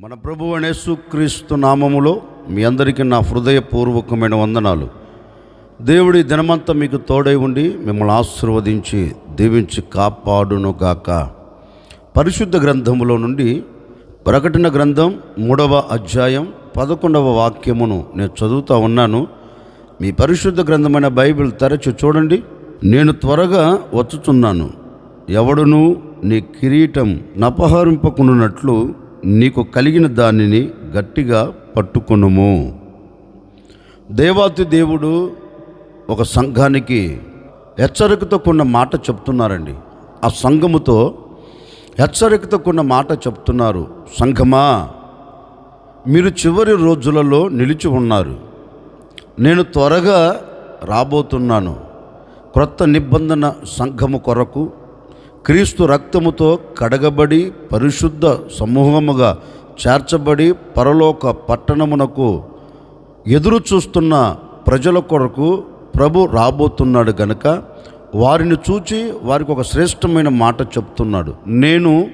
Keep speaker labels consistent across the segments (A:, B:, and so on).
A: మన ప్రభు క్రీస్తు నామములో మీ అందరికీ నా హృదయపూర్వకమైన వందనాలు. దేవుడి దినమంతా మీకు తోడై ఉండి మిమ్మల్ని ఆశీర్వదించి దీవించి కాపాడును గాక పరిశుద్ధ గ్రంథములో నుండి ప్రకటన గ్రంథం మూడవ అధ్యాయం పదకొండవ వాక్యమును నేను చదువుతూ ఉన్నాను. మీ పరిశుద్ధ గ్రంథమైన బైబిల్ తెరచి చూడండి. నేను త్వరగా వచ్చుచున్నాను. ఎవడును నీ కిరీటం నపహరింపకున్నట్లు నీకు కలిగిన దానిని గట్టిగా పట్టుకొనుము. దేవాతి దేవుడు ఒక సంఘానికి హెచ్చరికతో కొన్న మాట చెప్తున్నారండి. ఆ సంఘముతో హెచ్చరికతో కొన్న మాట చెప్తున్నారు. సంఘమా మీరు చివరి రోజులలో నిలిచి ఉన్నారు. నేను త్వరగా రాబోతున్నాను. క్రొత్త నిబంధన సంఘము కొరకు క్రీస్తు రక్తముతో కడగబడి పరిశుద్ధ సమూహముగా చేర్చబడి పరలోక పట్టణమునకు ఎదురు చూస్తున్న ప్రజల కొరకు ప్రభు రాబోతున్నాడు గనుక వారిని చూచి వారికి ఒక శ్రేష్టమైన మాట చెప్తున్నాడు. నేను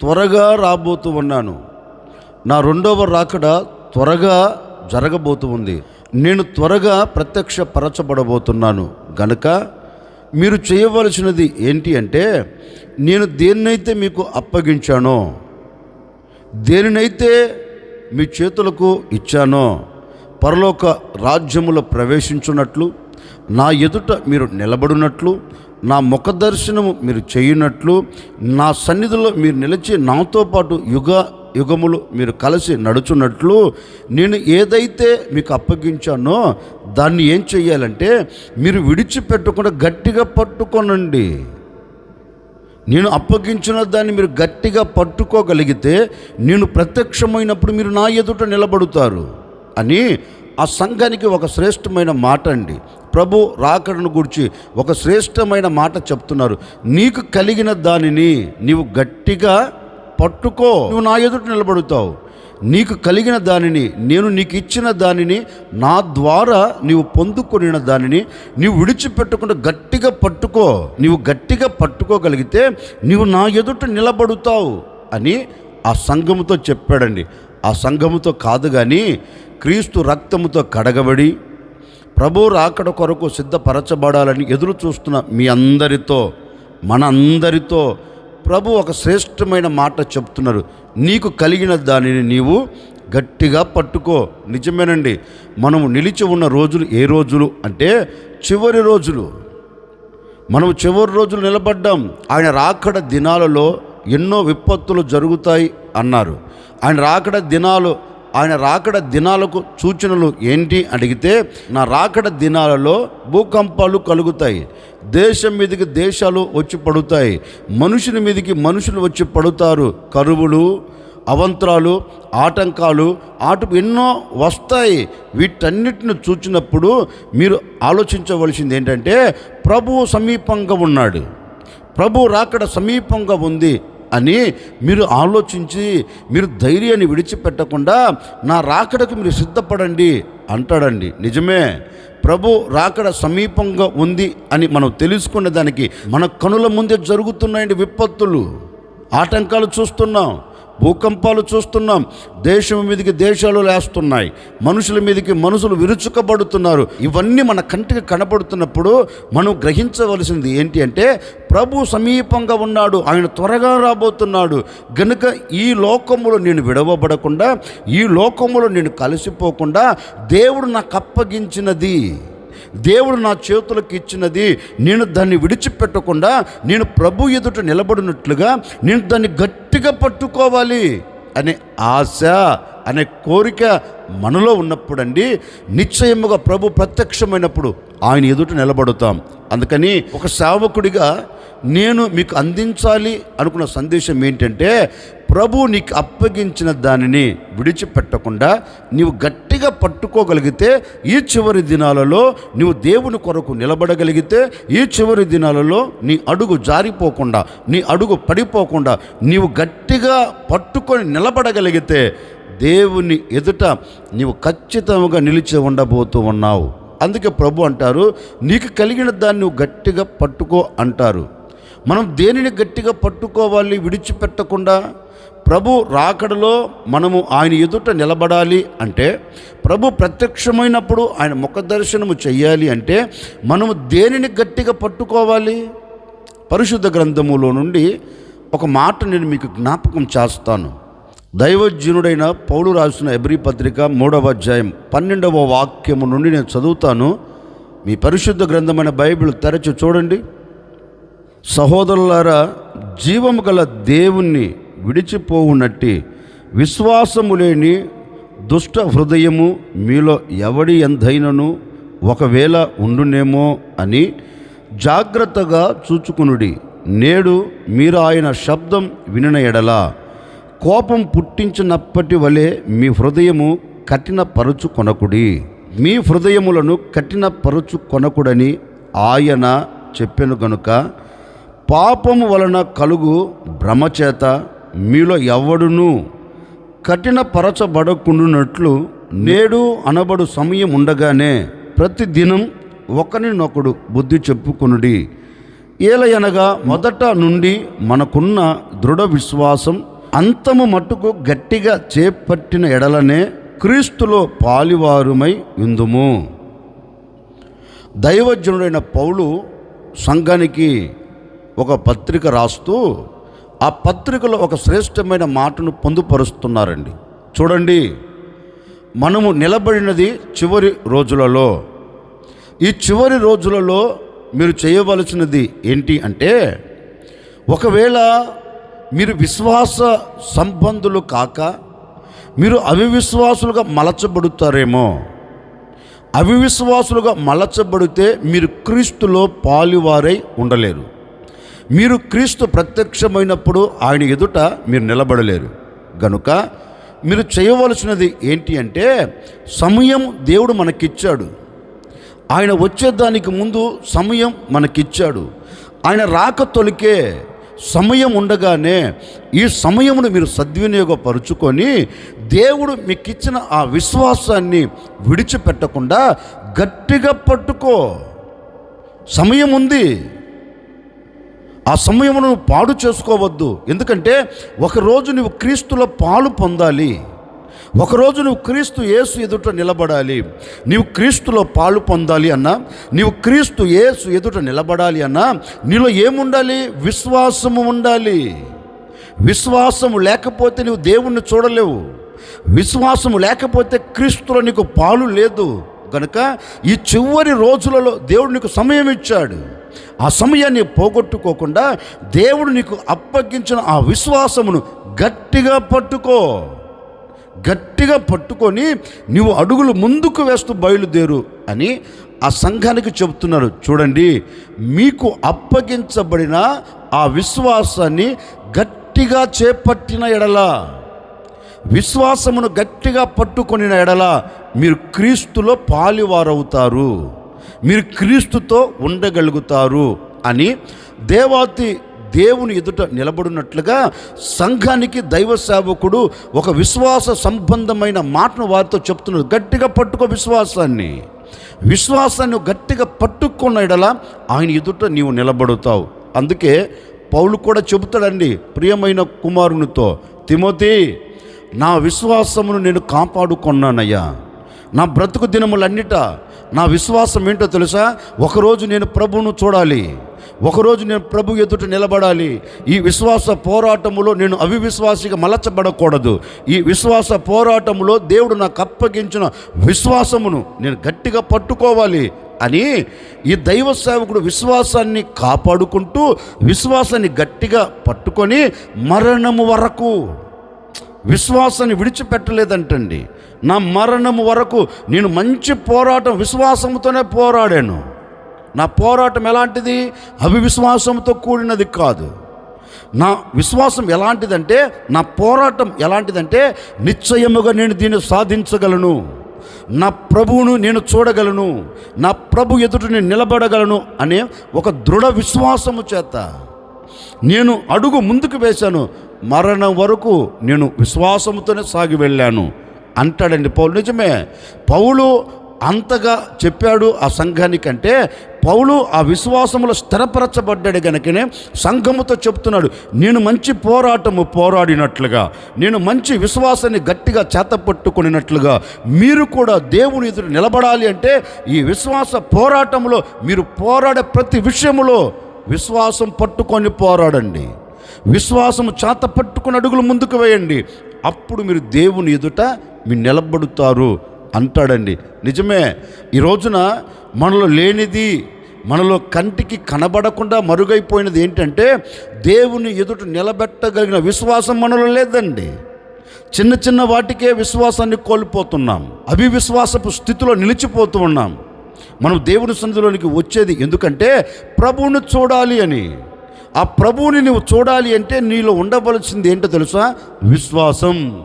A: త్వరగా రాబోతూ ఉన్నాను. నా రెండవ రాకడ త్వరగా జరగబోతూ ఉంది. నేను త్వరగా ప్రత్యక్షపరచబడబోతున్నాను గనుక మీరు చేయవలసినది ఏంటి అంటే నేను దేన్నైతే మీకు అప్పగించానో దేనినైతే మీ చేతులకు ఇచ్చానో పరలోక రాజ్యములో ప్రవేశించున్నట్లు నా ఎదుట మీరు నిలబడినట్లు నా ముఖ దర్శనము మీరు చేయునట్లు నా సన్నిధిలో మీరు నిలిచి నాతో పాటు యుగ యుగములు మీరు కలిసి నడుచున్నట్లు నేను ఏదైతే మీకు అప్పగించానో దాన్ని ఏం చెయ్యాలంటే మీరు విడిచిపెట్టకుండా గట్టిగా పట్టుకోనండి. నేను అప్పగించిన దాన్ని మీరు గట్టిగా పట్టుకోగలిగితే నేను ప్రత్యక్షమైనప్పుడు మీరు నా ఎదుట నిలబడుతారు అని ఆ సంఘానికి ఒక శ్రేష్టమైన మాట అండి. ప్రభు రాకడను గురించి ఒక శ్రేష్టమైన మాట చెప్తున్నారు. నీకు కలిగిన దానిని నీవు గట్టిగా పట్టుకో. నువ్వు నా ఎదుట నిలబడుతావు. నీకు కలిగిన దానిని నేను నీకు ఇచ్చిన దానిని నా ద్వారా నీవు పొందుకొనిన దానిని నీవు విడిచిపెట్టకుండా గట్టిగా పట్టుకో. నీవు గట్టిగా పట్టుకోగలిగితే నీవు నా ఎదుట నిలబడుతావు అని ఆ సంఘముతో చెప్పాడండి. ఆ సంఘముతో కాదు కానీ క్రీస్తు రక్తముతో కడగబడి ప్రభు రాకడ కొరకు సిద్ధపరచబడాలని ఎదురు చూస్తున్న మీ అందరితో మన అందరితో ప్రభు ఒక శ్రేష్టమైన మాట చెప్తున్నారు. నీకు కలిగిన దానిని నీవు గట్టిగా పట్టుకో. నిజమేనండి. మనము నిలిచి ఉన్న రోజులు ఏ రోజులు? అంటే చివరి రోజులు. మనం చివరి రోజులు నిలబడ్డాం. ఆయన రాకడ దినాలలో ఎన్నో విపత్తులు జరుగుతాయి అన్నారు. ఆయన రాకడ దినాలు ఆయన రాకడ దినాలకు సూచనలు ఏంటి అడిగితే నా రాకడ దినాలలో భూకంపాలు కలుగుతాయి దేశం మీదకి దేశాలు వచ్చి పడుతాయి మనుషుల మీదకి మనుషులు వచ్చి పడుతారు. కరువులు అవంతరాలు ఆటంకాలు ఆట ఎన్నో వస్తాయి. వీటన్నిటిని చూచినప్పుడు మీరు ఆలోచించవలసింది ఏంటంటే ప్రభువు సమీపంగా ఉన్నాడు. ప్రభు రాకడ సమీపంగా ఉంది. అని మీరు ఆలోచించి మీరు ధైర్యాన్ని విడిచిపెట్టకుండా నా రాకడకు మీరు సిద్ధపడండి అంటాడండి. నిజమే. ప్రభు రాకడ సమీపంగా ఉంది అని మనం తెలుసుకునే దానికి మన కనుల ముందే జరుగుతున్నాయండి విపత్తులు. ఆటంకాలు చూస్తున్నాం. భూకంపాలు చూస్తున్నాం. దేశం మీదకి దేశాలు లేస్తున్నాయి. మనుషుల మీదకి మనుషులు విరుచుకబడుతున్నారు. ఇవన్నీ మన కంటికి కనబడుతున్నప్పుడు మనం గ్రహించవలసింది ఏంటి అంటే ప్రభు సమీపంగా ఉన్నాడు. ఆయన త్వరగా రాబోతున్నాడు. గనుక ఈ లోకములో నేను విడవబడకుండా ఈ లోకములో నేను కలిసిపోకుండా దేవుడు నాకు అప్పగించినది. దేవుడు నా చేతులకు ఇచ్చినది నేను దాన్ని విడిచిపెట్టకుండా నేను ప్రభు ఎదుట నిలబడినట్లుగా నేను దాన్ని గట్టిగా పట్టుకోవాలి అనే ఆశ అనే కోరిక మనలో ఉన్నప్పుడండి నిశ్చయముగా ప్రభు ప్రత్యక్షమైనప్పుడు ఆయన ఎదుట నిలబడుతాం. అందుకని ఒక సేవకుడిగా నేను మీకు అందించాలి అనుకున్న సందేశం ఏంటంటే ప్రభు నీకు అప్పగించిన దానిని విడిచిపెట్టకుండా నీవు గట్టిగా పట్టుకోగలిగితే ఈ చివరి దినాలలో నువ్వు దేవుని కొరకు నిలబడగలిగితే ఈ చివరి దినాలలో నీ అడుగు జారిపోకుండా నీ అడుగు పడిపోకుండా నీవు గట్టిగా పట్టుకొని నిలబడగలిగితే దేవుని ఎదుట నీవు ఖచ్చితంగా నిలిచి ఉండబోతూ ఉన్నావు. అందుకే ప్రభు అంటారు నీకు కలిగిన దాన్ని నువ్వు గట్టిగా పట్టుకో అంటారు. మనం దేనిని గట్టిగా పట్టుకోవాలి విడిచిపెట్టకుండా? ప్రభు రాకడలో మనము ఆయన ఎదుట నిలబడాలి అంటే ప్రభు ప్రత్యక్షమైనప్పుడు ఆయన ముఖ దర్శనము చేయాలి అంటే మనము దేనిని గట్టిగా పట్టుకోవాలి? పరిశుద్ధ గ్రంథములో నుండి ఒక మాట నేను మీకు జ్ఞాపకం చేస్తాను. దైవజనుడైన పౌలు రాసిన ఎబ్రి పత్రిక మూడవ అధ్యాయం పన్నెండవ వాక్యము నుండి నేను చదువుతాను. మీ పరిశుద్ధ గ్రంథమైన బైబిల్ తెరచి చూడండి. సహోదరులారా జీవము గల దేవుణ్ణి విడిచిపోవునట్టి విశ్వాసము లేని దుష్ట హృదయము మీలో ఎవడి ఎంతైనను ఒకవేళ ఉండునేమో అని జాగ్రత్తగా చూచుకునుడి. నేడు మీరు ఆయన శబ్దం వినిన ఎడల కోపం పుట్టించినప్పటి వలె మీ హృదయము కఠినపరచు కొనకుడి మీ హృదయములను కఠినపరచు కొనకుడని ఆయన చెప్పెను గనుక పాపము వలన కలుగు భ్రమచేత మీలో ఎవడును కఠినపరచబడకుండునట్లు నేడు అనబడు సమయం ఉండగానే ప్రతి దినం ఒకరినొకడు బుద్ధి చెప్పుకొనుడి. ఏలయనగా మొదట నుండి మనకున్న దృఢ విశ్వాసం అంతము మట్టుకు గట్టిగా చేపట్టిన ఎడలనే క్రీస్తులో పాలివారుమై ఉందుము. దైవజనుడైన పౌలు సంఘానికి ఒక పత్రిక రాస్తూ ఆ పత్రికలో ఒక శ్రేష్టమైన మాటను పొందుపరుస్తున్నారండి. చూడండి. మనము నిలబడినది చివరి రోజులలో. ఈ చివరి రోజులలో మీరు చేయవలసినది ఏంటి అంటే ఒకవేళ మీరు విశ్వాస సంబంధులు కాక మీరు అవివిశ్వాసులుగా మలచబడుతారేమో. అవివిశ్వాసులుగా మలచబడితే మీరు క్రీస్తులో పాలువారై ఉండలేరు. మీరు క్రీస్తు ప్రత్యక్షమైనప్పుడు ఆయన ఎదుట మీరు నిలబడలేరు. గనుక మీరు చేయవలసినది ఏంటి అంటే సమయం దేవుడు మనకిచ్చాడు. ఆయన వచ్చేదానికి ముందు సమయం మనకిచ్చాడు. ఆయన రాక తొలికే సమయం ఉండగానే ఈ సమయమును మీరు సద్వినియోగపరుచుకొని దేవుడు మీకు ఇచ్చిన ఆ విశ్వాసాన్ని విడిచిపెట్టకుండా గట్టిగా పట్టుకో. సమయం ఉంది ఆ సమయమును నువ్వు పాడు చేసుకోవద్దు. ఎందుకంటే ఒకరోజు నువ్వు క్రీస్తులో పాలు పొందాలి. ఒకరోజు నువ్వు క్రీస్తు యేసు ఎదుట నిలబడాలి. నీవు క్రీస్తులో పాలు పొందాలి అన్నా నీవు క్రీస్తు యేసు ఎదుట నిలబడాలి అన్నా నీలో ఏముండాలి? విశ్వాసము ఉండాలి. విశ్వాసము లేకపోతే నువ్వు దేవుణ్ణి చూడలేవు. విశ్వాసము లేకపోతే క్రీస్తులో నీకు పాలు లేదు. కనుక ఈ చివరి రోజులలో దేవుడు నీకు సమయం ఇచ్చాడు. ఆ సమయాన్ని పోగొట్టుకోకుండా దేవుడు నీకు అప్పగించిన ఆ విశ్వాసమును గట్టిగా పట్టుకో. గట్టిగా పట్టుకొని నీవు అడుగులు ముందుకు వేస్తూ బయలుదేరు అని ఆ సంఘానికి చెబుతున్నారు. చూడండి మీకు అప్పగించబడిన ఆ విశ్వాసాన్ని గట్టిగా చేపట్టిన ఎడల విశ్వాసమును గట్టిగా పట్టుకొని ఎడల మీరు క్రీస్తులో పాలివారవుతారు. మీరు క్రీస్తుతో ఉండగలుగుతారు అని దేవాతి దేవుని ఎదుట నిలబడినట్లుగా సంఘానికి దైవ సేవకుడు ఒక విశ్వాస సంబంధమైన మాటను వారితో చెప్తున్నారు గట్టిగా పట్టుకో విశ్వాసాన్ని. విశ్వాసాన్ని గట్టిగా పట్టుకున్న ఎడల ఆయన ఎదుట నీవు నిలబడుతావు. అందుకే పౌలు కూడా చెబుతాడండి ప్రియమైన కుమారునితో తిమోతి నా విశ్వాసమును నేను కాపాడుకున్నానయ్యా. నా బ్రతుకు దినములన్నిట నా విశ్వాసం ఏంటో తెలుసా? ఒకరోజు నేను ప్రభువును చూడాలి. ఒకరోజు నేను ప్రభు ఎదుట నిలబడాలి. ఈ విశ్వాస పోరాటములో నేను అవివిశ్వాసిగా మలచబడకూడదు. ఈ విశ్వాస పోరాటములో దేవుడు నాకు అప్పగించిన విశ్వాసమును నేను గట్టిగా పట్టుకోవాలి అని ఈ దైవ సేవకుడు విశ్వాసాన్ని కాపాడుకుంటూ విశ్వాసాన్ని గట్టిగా పట్టుకొని మరణము వరకు విశ్వాసాన్ని విడిచిపెట్టలేదంటండి. నా మరణము వరకు నేను మంచి పోరాటం విశ్వాసంతోనే పోరాడాను. నా పోరాటం ఎలాంటిది? అవివిశ్వాసంతో కూడినది కాదు. నా విశ్వాసం ఎలాంటిదంటే నా పోరాటం ఎలాంటిదంటే నిశ్చయముగా నేను దీన్ని సాధించగలను. నా ప్రభువును నేను చూడగలను. నా ప్రభు ఎదుట నేను నిలబడగలను అనే ఒక దృఢ విశ్వాసము చేత నేను అడుగు ముందుకు వేశాను. మరణం వరకు నేను విశ్వాసంతోనే సాగి వెళ్ళాను. అంటాడండి పౌలు. నిజమే పౌలు అంతగా చెప్పాడు ఆ సంఘానికంటే పౌలు ఆ విశ్వాసములో స్థిరపరచబడ్డాడు కనుకనే సంఘముతో చెప్తున్నాడు నేను మంచి పోరాటము పోరాడినట్లుగా నేను మంచి విశ్వాసాన్ని గట్టిగా చేతపట్టుకునినట్లుగా మీరు కూడా దేవుని ఎదురు నిలబడాలి అంటే ఈ విశ్వాస పోరాటంలో మీరు పోరాడే ప్రతి విషయంలో విశ్వాసం పట్టుకొని పోరాడండి. విశ్వాసము చేత పట్టుకుని అడుగులు ముందుకు వేయండి. అప్పుడు మీరు దేవుని ఎదుట మీరు నిలబడుతారు అంటాడండి. నిజమే ఈ రోజున మనలో లేనిది మనలో కంటికి కనబడకుండా మరుగైపోయినది ఏంటంటే దేవుని ఎదుట నిలబెట్టగలిగిన విశ్వాసం మనలో లేదండి. చిన్న చిన్న వాటికే విశ్వాసాన్ని కోల్పోతున్నాం. అవివిశ్వాసపు స్థితిలో నిలిచిపోతూ ఉన్నాం. మనం దేవుని సన్నిధిలోనికి వచ్చేది ఎందుకంటే ప్రభువుని చూడాలి అని. ఆ ప్రభువుని నువ్వు చూడాలి అంటే నీలో ఉండవలసింది ఏంటో తెలుసా? విశ్వాసం.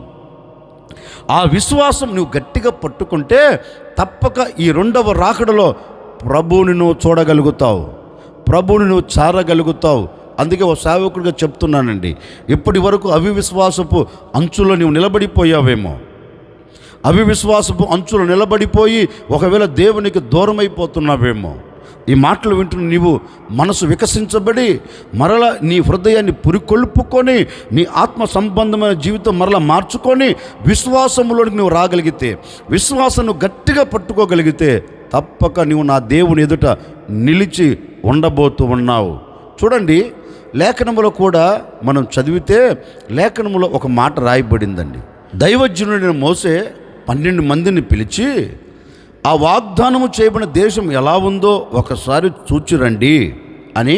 A: ఆ విశ్వాసం నువ్వు గట్టిగా పట్టుకుంటే తప్పక ఈ రెండవ రాకడలో ప్రభువుని నువ్వు చూడగలుగుతావు. ప్రభువుని నువ్వు చారగలుగుతావు. అందుకే ఓ సేవకుడిగా చెప్తున్నానండి ఇప్పటి వరకు అవివిశ్వాసపు అంచులో నువ్వు నిలబడిపోయావేమో. అవివిశ్వాసపు అంచులు నిలబడిపోయి ఒకవేళ దేవునికి దూరం అయిపోతున్నావేమో ఈ మాటలు వింటున్న నీవు మనసు వికసించబడి మరల నీ హృదయాన్ని పురికొల్పుకొని నీ ఆత్మ సంబంధమైన జీవితం మరల మార్చుకొని విశ్వాసంలోనికి నువ్వు రాగలిగితే విశ్వాసం గట్టిగా పట్టుకోగలిగితే తప్పక నువ్వు నా దేవుని ఎదుట నిలిచి ఉండబోతూ ఉన్నావు. చూడండి లేఖనములో కూడా మనం చదివితే లేఖనములో ఒక మాట రాయబడిందండి. దైవజ్ఞుడైన మోసే పన్నెండు మందిని పిలిచి ఆ వాగ్దానము చేయబడిన దేశం ఎలా ఉందో ఒకసారి చూచిరండి అని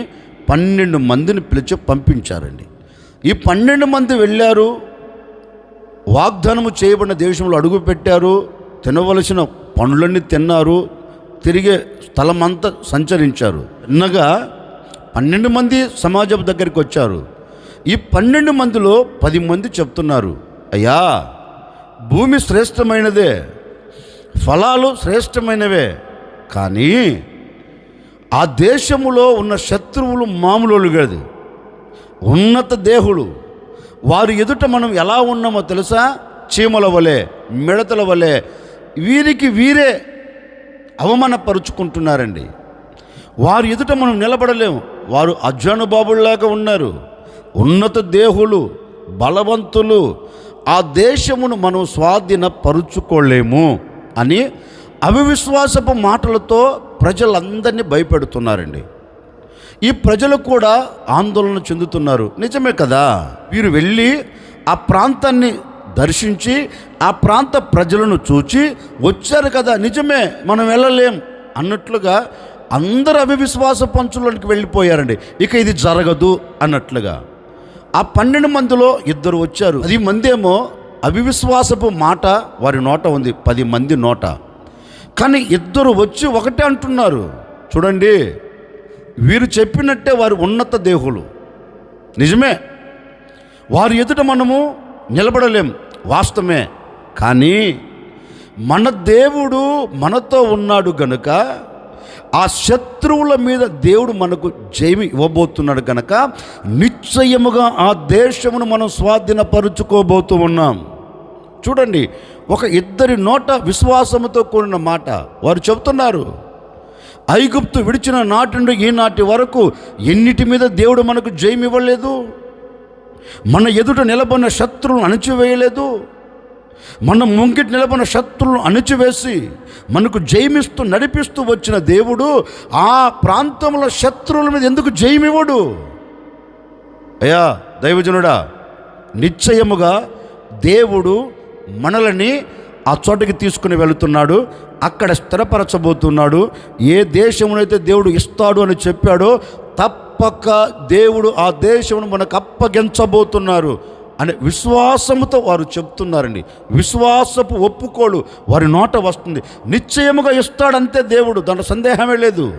A: పన్నెండు మందిని పిలిచి పంపించారండి. ఈ పన్నెండు మంది వెళ్ళారు వాగ్దానము చేయబడిన దేశంలో అడుగు పెట్టారు తినవలసిన పనులన్నీ తిన్నారు తిరిగే స్థలమంతా సంచరించారు. చిన్నగా పన్నెండు మంది సమాజం దగ్గరికి వచ్చారు. ఈ పన్నెండు మందిలో పది మంది చెప్తున్నారు అయ్యా భూమి శ్రేష్టమైనదే ఫలాలు శ్రేష్టమైనవే. కానీ ఆ దేశములో ఉన్న శత్రువులు మామూలు కాదు ఉన్నత దేహులు. వారి ఎదుట మనం ఎలా ఉన్నామో తెలుసా? చీమల వలె మిడతల వలె. వీరికి వీరే అవమానపరుచుకుంటున్నారండి. వారి ఎదుట మనం నిలబడలేము. వారు అజ్ఞానుబాబుల్లాగా ఉన్నారు. ఉన్నత దేహులు బలవంతులు. ఆ దేశమును మనం స్వాధీనపరుచుకోలేము. అని అవివిశ్వాసపు మాటలతో ప్రజలందరినీ భయపెడుతున్నారండి. ఈ ప్రజలు కూడా ఆందోళన చెందుతున్నారు. నిజమే కదా? వీరు వెళ్ళి ఆ ప్రాంతాన్ని దర్శించి ఆ ప్రాంత ప్రజలను చూచి వచ్చారు కదా నిజమే మనం వెళ్ళలేం అన్నట్లుగా అందరు అవివిశ్వాస పంచులోనికి వెళ్ళిపోయారండి. ఇక ఇది జరగదు అన్నట్లుగా. ఆ పన్నెండు మందిలో ఇద్దరు వచ్చారు. పది మంది ఏమో అవివిశ్వాసపు మాట వారి నోట ఉంది పది మంది నోట. కానీ ఇద్దరు వచ్చి ఒకటే అంటున్నారు. చూడండి వీరు చెప్పినట్టే వారి ఉన్నత దేహులు. నిజమే వారి ఎదుట మనము నిలబడలేం వాస్తవమే. కానీ మన దేవుడు మనతో ఉన్నాడు గనుక ఆ శత్రువుల మీద దేవుడు మనకు జయమి ఇవ్వబోతున్నాడు కనుక నిశ్చయముగా ఆ దేశమును మనం స్వాధీనపరుచుకోబోతూ ఉన్నాం. చూడండి ఒక ఇద్దరి నోట విశ్వాసముతో కూడిన మాట వారు చెబుతున్నారు. ఐగుప్తు విడిచిన నాటి నుండి ఈనాటి వరకు ఎన్నిటి మీద దేవుడు మనకు జయం ఇవ్వలేదు మన ఎదుట నిలబడిన శత్రువులను అణచివేయలేదు? మన ముంగిటి నిలబడిన శత్రువులను అణిచివేసి మనకు జయమిస్తూ నడిపిస్తూ వచ్చిన దేవుడు ఆ ప్రాంతంలో శత్రువుల మీద ఎందుకు జయమివ్వడు? అయ్యా దైవజనుడా నిశ్చయముగా దేవుడు మనలని ఆ చోటకి తీసుకుని వెళుతున్నాడు అక్కడ స్థిరపరచబోతున్నాడు ఏ దేశమునైతే దేవుడు ఇస్తాడు అని చెప్పాడో తప్పక దేవుడు ఆ దేశమును మనకు అప్పగించబోతున్నారు. అనే విశ్వాసముతో వారు చెప్తున్నారండి. విశ్వాసపు ఒప్పుకోలు వారి నోట వస్తుంది. నిశ్చయముగా ఇస్తాడంతే దేవుడు దాంట్లో సందేహమే లేదు.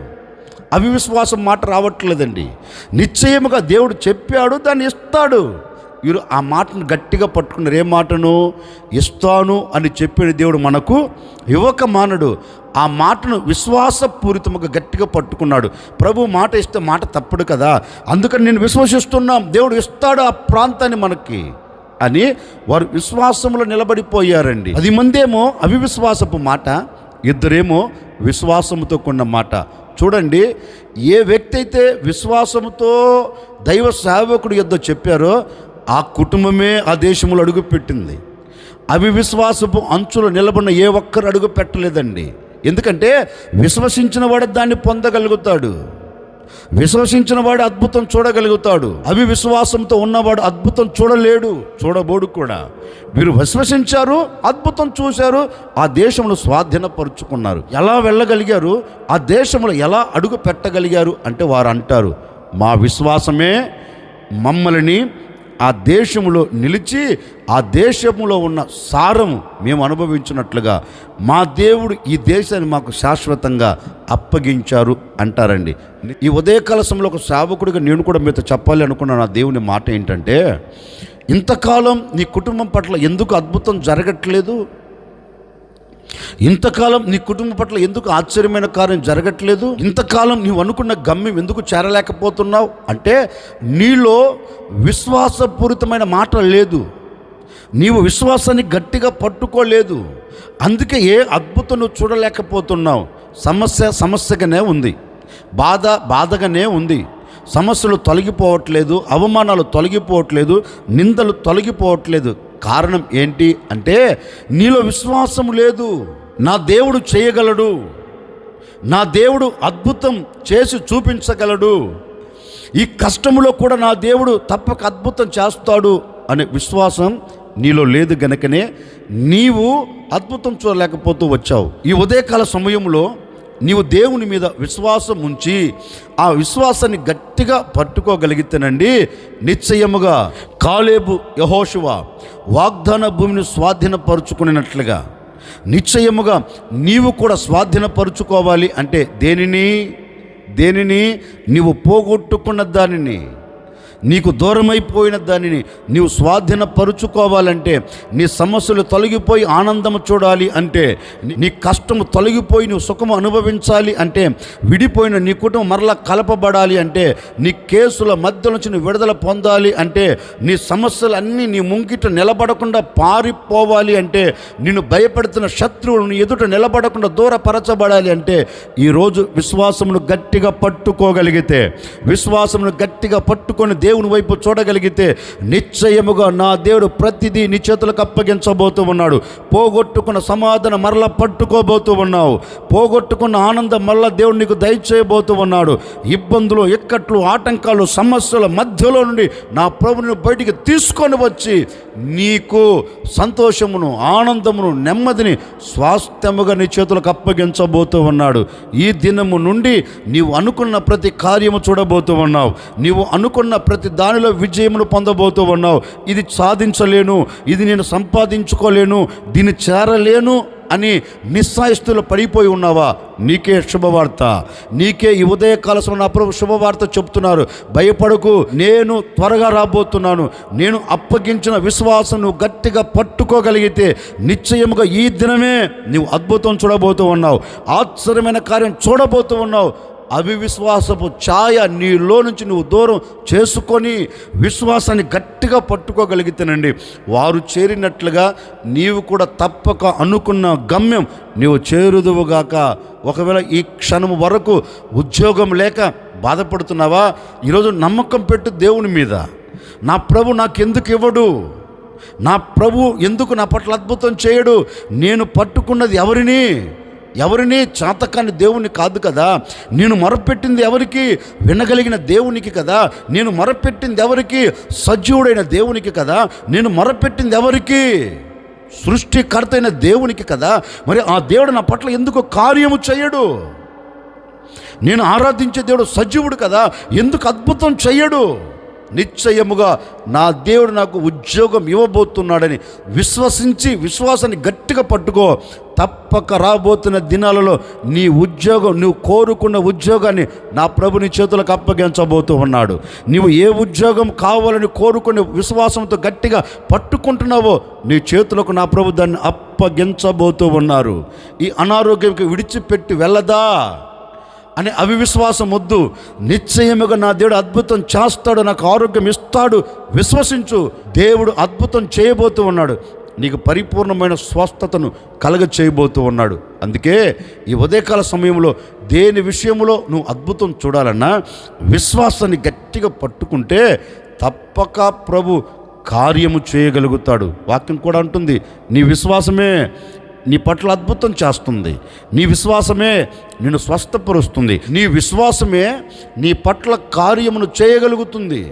A: అవివిశ్వాసం మాట రావట్లేదండి. నిశ్చయముగా దేవుడు చెప్పాడు దాన్ని ఇస్తాడు. వీరు ఆ మాటను గట్టిగా పట్టుకున్నారు. ఏ మాటను? ఇస్తాను అని చెప్పిన దేవుడు మనకు యువక మానడు ఆ మాటను విశ్వాసపూరితముగా గట్టిగా పట్టుకున్నాడు. ప్రభు మాట ఇస్తే మాట తప్పడు కదా. అందుకని నేను విశ్వసిస్తున్నాం. దేవుడు ఇస్తాడు ఆ ప్రాంతాన్ని మనకి అని వారు విశ్వాసంలో నిలబడిపోయారండి. పది మందేమో అవివిశ్వాసపు మాట ఇద్దరేమో విశ్వాసముతో కొన్న మాట. చూడండి ఏ వ్యక్తి అయితే విశ్వాసముతో దైవ సేవకుడు యుద్ధ చెప్పారో ఆ కుటుంబమే ఆ దేశంలో అడుగుపెట్టింది. అవివిశ్వాసపు అంచులు నిలబడిన ఏ ఒక్కరు అడుగు పెట్టలేదండి. ఎందుకంటే విశ్వసించిన వాడు దాన్ని పొందగలుగుతాడు. విశ్వసించిన వాడు అద్భుతం చూడగలుగుతాడు. అవి విశ్వాసంతో ఉన్నవాడు అద్భుతం చూడలేడు చూడబోడు కూడా. వీరు విశ్వసించారు అద్భుతం చూశారు ఆ దేశంలో స్వాధీనపరుచుకున్నారు. ఎలా వెళ్ళగలిగారు ఆ దేశంలో ఎలా అడుగు పెట్టగలిగారు అంటే వారు అంటారు మా విశ్వాసమే మమ్మల్ని ఆ దేశంలో నిలిచి ఆ దేశంలో ఉన్న సారము మేము అనుభవించినట్లుగా మా దేవుడు ఈ దేశాన్ని మాకు శాశ్వతంగా అప్పగించారు అంటారండి. ఈ ఉదయ కలసంలో ఒక సేవకుడిగా నేను కూడా మీతో చెప్పాలి అనుకున్న నా దేవుని మాట ఏంటంటే ఇంతకాలం నీ కుటుంబం పట్ల ఎందుకు అద్భుతం జరగట్లేదు? ఇంతకాలం నీ కుటుంబం పట్ల ఎందుకు ఆశ్చర్యమైన కార్యం జరగట్లేదు? ఇంతకాలం నీవు అనుకున్న గమ్యం ఎందుకు చేరలేకపోతున్నావు? అంటే నీలో విశ్వాసపూరితమైన మాట లేదు. నీవు విశ్వాసాన్ని గట్టిగా పట్టుకోలేదు. అందుకే ఏ అద్భుతం నువ్వు చూడలేకపోతున్నావు? సమస్య సమస్యగానే ఉంది. బాధ బాధగానే ఉంది. సమస్యలు తొలగిపోవట్లేదు అవమానాలు తొలగిపోవట్లేదు నిందలు తొలగిపోవట్లేదు. కారణం ఏంటి అంటే నీలో విశ్వాసం లేదు. నా దేవుడు చేయగలడు. నా దేవుడు అద్భుతం చేసి చూపించగలడు. ఈ కష్టములో కూడా నా దేవుడు తప్పక అద్భుతం చేస్తాడు అనే విశ్వాసం నీలో లేదు గనుకనే నీవు అద్భుతం చూడలేకపోతూ వచ్చావు. ఈ ఉదయకాల సమయంలో నీవు దేవుని మీద విశ్వాసం ఉంచి ఆ విశ్వాసాన్ని గట్టిగా పట్టుకోగలిగితేనండి నిశ్చయముగా కాలేబు యహోశువ వాగ్దాన భూమిని స్వాధీనపరుచుకునేటట్లుగా. నిశ్చయముగా నీవు కూడా స్వాధీనపరుచుకోవాలి అంటే దేనిని? దేనిని? నీవు పోగొట్టుకున్న దానిని. నీకు దూరమైపోయిన దానిని నీవు స్వాధీనపరుచుకోవాలంటే నీ సమస్యలు తొలగిపోయి ఆనందము చూడాలి అంటే నీ- కష్టము తొలగిపోయి నువ్వు సుఖము అనుభవించాలి అంటే విడిపోయిన నీ కుటుంబం మరలా కలపబడాలి అంటే నీ కేసుల మధ్య నుంచి నువ్వు విడుదల పొందాలి అంటే నీ సమస్యలన్నీ నీ ముంగిట నిలబడకుండా పారిపోవాలి అంటే నిన్ను భయపెడుతున్న శత్రువులను ఎదుట నిలబడకుండా దూరపరచబడాలి అంటే ఈరోజు విశ్వాసమును గట్టిగా పట్టుకోగలిగితే విశ్వాసమును గట్టిగా పట్టుకొని దేవుని వైపు చూడగలిగితే నిశ్చయముగా నా దేవుడు ప్రతిదీ నీ చేతులకు అప్పగించబోతూ ఉన్నాడు. పోగొట్టుకున్న సమాధానం మరలా పట్టుకోబోతూ ఉన్నావు. పోగొట్టుకున్న ఆనందం మరలా దేవుడు నీకు దయచేయబోతూ ఉన్నాడు. ఇబ్బందులు ఇక్కట్లు ఆటంకాలు సమస్యల మధ్యలో నుండి నా ప్రభుని బయటికి తీసుకొని వచ్చి నీకు సంతోషమును ఆనందమును నెమ్మదిని స్వాస్థ్యముగా నీ చేతులకు అప్పగించబోతూ ఉన్నాడు. ఈ దినము నుండి నీవు అనుకున్న ప్రతి కార్యము చూడబోతూ ఉన్నావు. నీవు అనుకున్న ప్రతి ప్రతి దానిలో విజయమును పొందబోతూ ఉన్నావు. ఇది సాధించలేను ఇది నేను సంపాదించుకోలేను దీన్ని చేరలేను అని నిస్సాయిస్తులు పడిపోయి ఉన్నావా? నీకే శుభవార్త. నీకే ఈ ఉదయకాల సమయంలో నా శుభవార్త చెప్తున్నారు. భయపడకు నేను త్వరగా రాబోతున్నాను. నేను అప్పగించిన విశ్వాసం నువ్వు గట్టిగా పట్టుకోగలిగితే నిశ్చయముగా ఈ దినమే నువ్వు అద్భుతం చూడబోతూ ఉన్నావు. ఆశ్చర్యమైన కార్యం చూడబోతూ ఉన్నావు. అవివిశ్వాసపు ఛాయ నీలో నుంచి నువ్వు దూరం చేసుకొని విశ్వాసాన్ని గట్టిగా పట్టుకోగలిగితేనండి వారు చేరినట్లుగా నీవు కూడా తప్పక అనుకున్న గమ్యం నీవు చేరుదువుగాక. ఒకవేళ ఈ క్షణం వరకు ఉద్యోగం లేక బాధపడుతున్నావా? ఈరోజు నమ్మకం పెట్టు దేవుని మీద. నా ప్రభు నాకెందుకు ఇవ్వడు? నా ప్రభు ఎందుకు నా పట్ల అద్భుతం చేయడు? నేను పట్టుకున్నది ఎవరిని? ఎవరిని చాతకాని దేవుని కాదు కదా. నేను మొరపెట్టింది ఎవరికి? వినగలిగిన దేవునికి కదా. నేను మొరపెట్టింది ఎవరికి? సజీవుడైన దేవునికి కదా. నేను మొరపెట్టింది ఎవరికి? సృష్టికర్త అయిన దేవునికి కదా. మరి ఆ దేవుడు నా పట్ల ఎందుకు కార్యము చేయడు? నేను ఆరాధించే దేవుడు సజీవుడు కదా. ఎందుకు అద్భుతం చెయ్యడు నిశ్చయముగా నా దేవుడు నాకు ఉద్యోగం ఇవ్వబోతున్నాడని విశ్వసించి విశ్వాసాన్ని గట్టిగా పట్టుకో. తప్పక రాబోతున్న దినాలలో నీ ఉద్యోగం నువ్వు కోరుకున్న ఉద్యోగాన్ని నా ప్రభు నీ చేతులకు అప్పగించబోతూ ఉన్నాడు. నీవు ఏ ఉద్యోగం కావాలని కోరుకునే విశ్వాసంతో గట్టిగా పట్టుకుంటున్నావో నీ చేతులకు నా ప్రభు దాన్ని అప్పగించబోతూ ఉన్నారు. ఈ అనారోగ్యంకి విడిచిపెట్టి వెళ్ళదా? అనే అవివిశ్వాసం వద్దు. నిశ్చయముగా నా దేవుడు అద్భుతం చేస్తాడు నాకు ఆరోగ్యం ఇస్తాడు. విశ్వసించు దేవుడు అద్భుతం చేయబోతూ ఉన్నాడు. నీకు పరిపూర్ణమైన స్వస్థతను కలగ చేయబోతూ ఉన్నాడు. అందుకే ఈ ఉదయకాల సమయంలో దేని విషయంలో నువ్వు అద్భుతం చూడాలన్నా విశ్వాసాన్ని గట్టిగా పట్టుకుంటే తప్పక ప్రభు కార్యము చేయగలుగుతాడు. వాక్యం కూడా అంటుంది నీ విశ్వాసమే నీ పట్ల అద్భుతం చేస్తుంది. నీ విశ్వాసమే నిన్ను స్వస్థపరుస్తుంది. నీ విశ్వాసమే నీ పట్ల కార్యమును చేయగలుగుతుంది.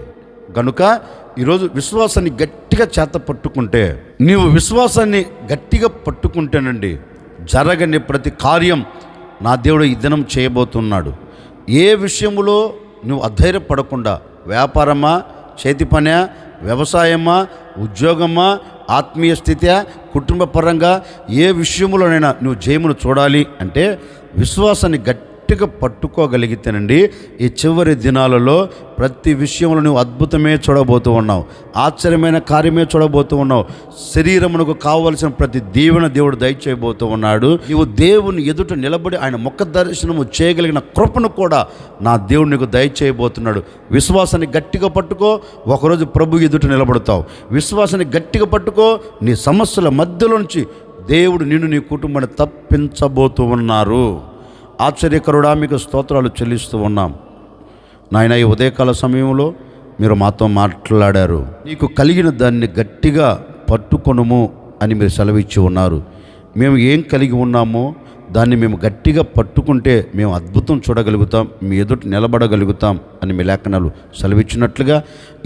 A: గనుక ఈరోజు విశ్వాసాన్ని గట్టిగా చేత పట్టుకుంటే నీవు విశ్వాసాన్ని గట్టిగా పట్టుకుంటేనండి జరగని ప్రతి కార్యం నా దేవుడు ఈ దినం చేయబోతున్నాడు. ఏ విషయంలో నువ్వు అధైర్యపడకుండా వ్యాపారమా చేతి పనా వ్యవసాయమా ఉద్యోగమా ఆత్మీయ స్థితి కుటుంబ పరంగా ఏ విషయంలోనైనా నువ్వు జయమును చూడాలి అంటే విశ్వాసాన్ని గట్టిగా పట్టుకోగలిగితేనండి ఈ చివరి దినాలలో ప్రతి విషయంలో నువ్వు అద్భుతమే చూడబోతూ ఉన్నావు. ఆశ్చర్యమైన కార్యమే చూడబోతూ ఉన్నావు. శరీరమునకు కావలసిన ప్రతి దీవెన దేవుడు దయచేయబోతూ ఉన్నాడు. నువ్వు దేవుని ఎదుట నిలబడి ఆయన ముఖ దర్శనము చేయగలిగిన కృపను కూడా నా దేవుడు నీకు దయచేయబోతున్నాడు. విశ్వాసాన్ని గట్టిగా పట్టుకో ఒకరోజు ప్రభు ఎదుట నిలబడతావు. విశ్వాసాన్ని గట్టిగా పట్టుకో నీ సమస్యల మధ్యలో నుంచి దేవుడు నిన్ను నీ కుటుంబాన్ని తప్పించబోతూ ఉన్నారు. ఆశ్చర్యకరుడా మీకు స్తోత్రాలు చెల్లిస్తూ ఉన్నాం. నాయన ఈ ఉదయకాల సమయంలో మీరు మాతో మాట్లాడారు. నీకు కలిగిన దాన్ని గట్టిగా పట్టుకొనుము అని మీరు సెలవిచ్చి ఉన్నారు. మేము ఏం కలిగి ఉన్నామో దాన్ని మేము గట్టిగా పట్టుకుంటే మేము అద్భుతం చూడగలుగుతాం మీ ఎదుట నిలబడగలుగుతాం. అని మీ లేఖనాలు సెలవిచ్చినట్లుగా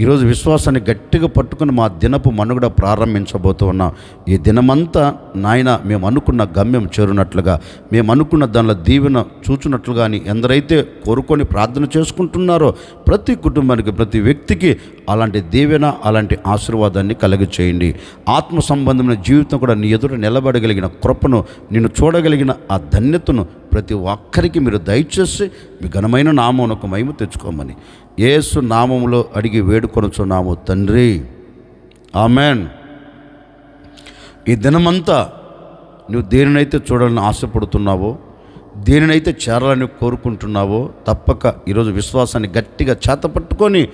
A: ఈరోజు విశ్వాసాన్ని గట్టిగా పట్టుకుని మా దినపు మనుగడ ప్రారంభించబోతూ ఉన్నాం. ఈ దినమంతా నాయన మేము అనుకున్న గమ్యం చేరునట్లుగా మేము అనుకున్న దానిలో దీవెన చూచునట్లుగా అని ఎందరైతే కోరుకొని ప్రార్థన చేసుకుంటున్నారో ప్రతి కుటుంబానికి ప్రతి వ్యక్తికి అలాంటి దీవెన అలాంటి ఆశీర్వాదాన్ని కలిగి చేయండి. ఆత్మ సంబంధమైన జీవితం కూడా నీ ఎదుట నిలబడగలిగిన కృపను నిన్ను చూడగలిగిన ఆ ధన్యతను ప్రతి ఒక్కరికి మీరు దయచేసి మీ ఘనమైన నామమునకు మహిమ తెచ్చుకోమని ఏసు నామములో అడిగి వేడుకొనుచున్నాము తండ్రి. ఆమెన్. ఈ దినమంతా నువ్వు దేనినైతే చూడాలని ఆశపడుతున్నావో దేనినైతే చేరాలని కోరుకుంటున్నావో తప్పక ఈరోజు విశ్వాసాన్ని గట్టిగా చేతపట్టుకొని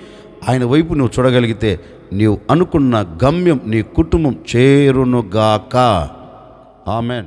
A: ఆయన వైపు నువ్వు చూడగలిగితే నీవు అనుకున్న గమ్యం నీ కుటుంబం చేరునుగాక. ఆమెన్.